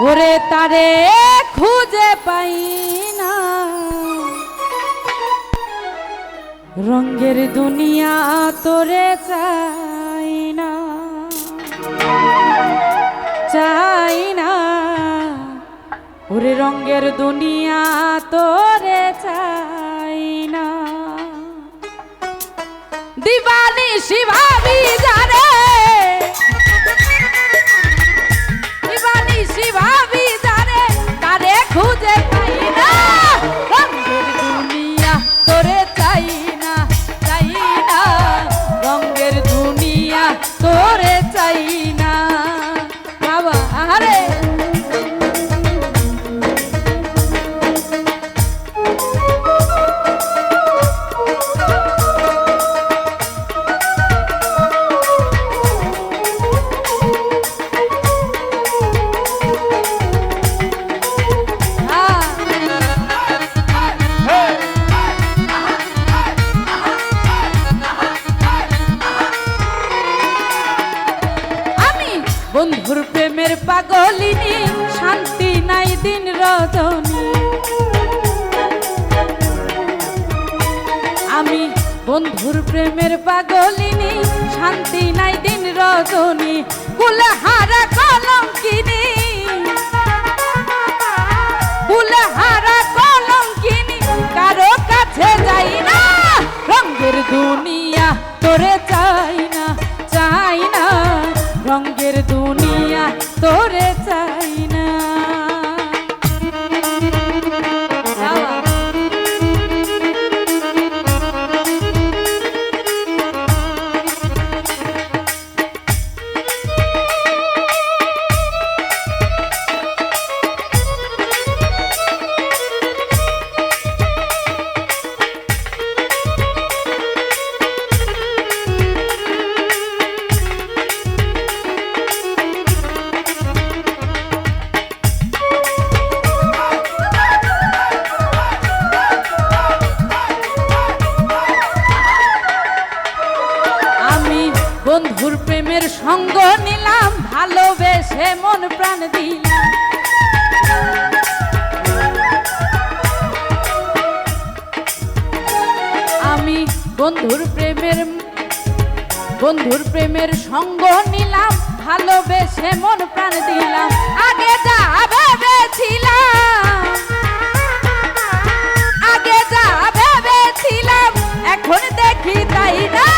ওরে তারে খুঁজে পাই না। রঙ্গের দুনিয়া তোরে চাই না। চাই না। ওরে রঙ্গের দুনিয়া তোরে চাই না। দিবানি শিভাবি দুনিয়া তোরে চাই না। বন্ধুর প্রেমের পাগলিনী, শান্তি নাই দিন রজনী। আমি বন্ধুর প্রেমের পাগলিনী, শান্তি নাই দিন রজনী কুলহারা কলঙ্কিনী। কুলহারা কলঙ্কিনী, কারও কাছে যাই না, রঙের দুনিয়া দুনিয়া তোরে চাই বন্ধুর প্রেমের সঙ্গ নিলাম, ভালোবেসে মন প্রাণ দিলাম। আমি বন্ধুর প্রেমের বন্ধুর প্রেমের সঙ্গ নিলাম, ভালোবেসে মন প্রাণ দিলাম। আগে যা ভেবেছিলাম, আগে যা ভেবেছিলাম, এখন দেখি তাই না?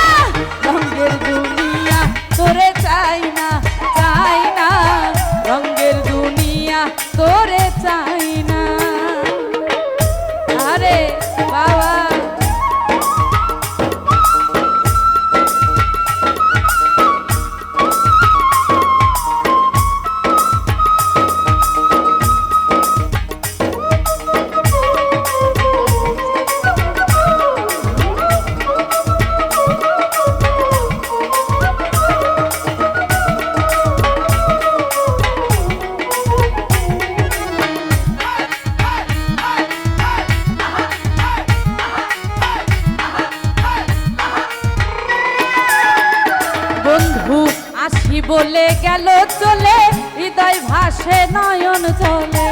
আসি বলে গেল চলে, হৃদয় ভাসে, নয়ন চলে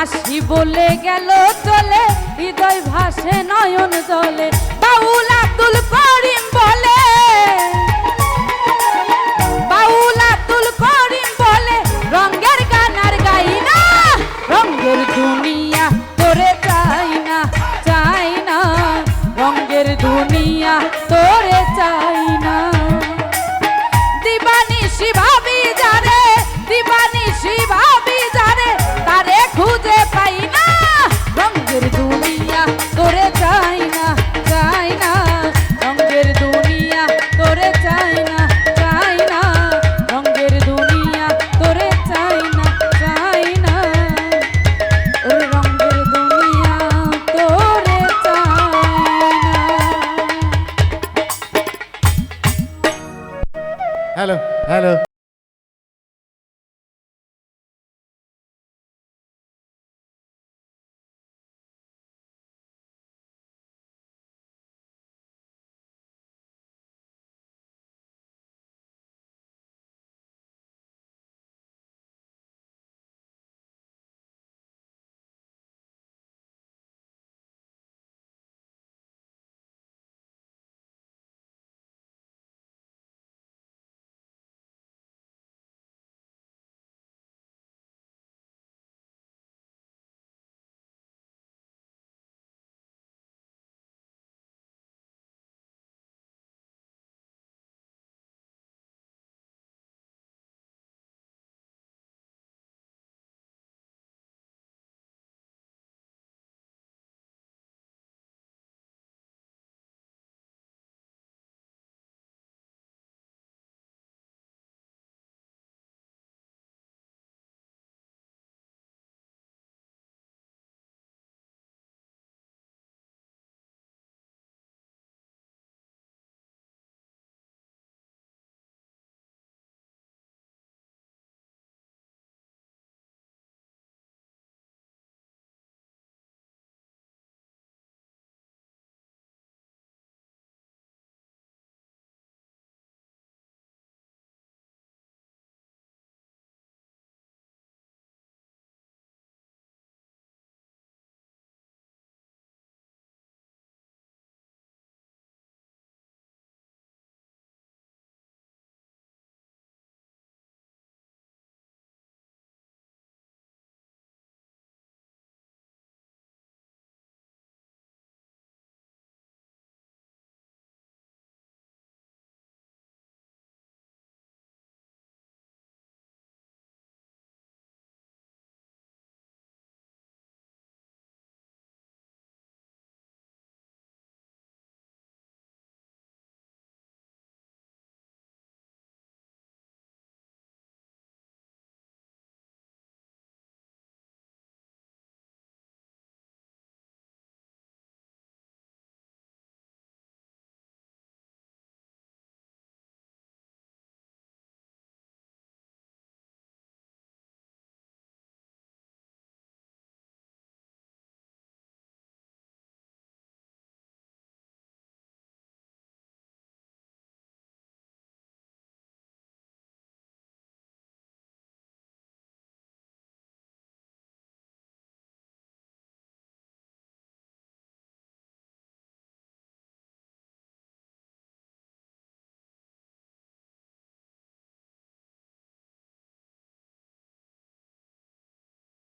আসি বলে গেল চলে, হৃদয় ভাসে, নয়ন চলে বাউল দুনিয়া ഹലോ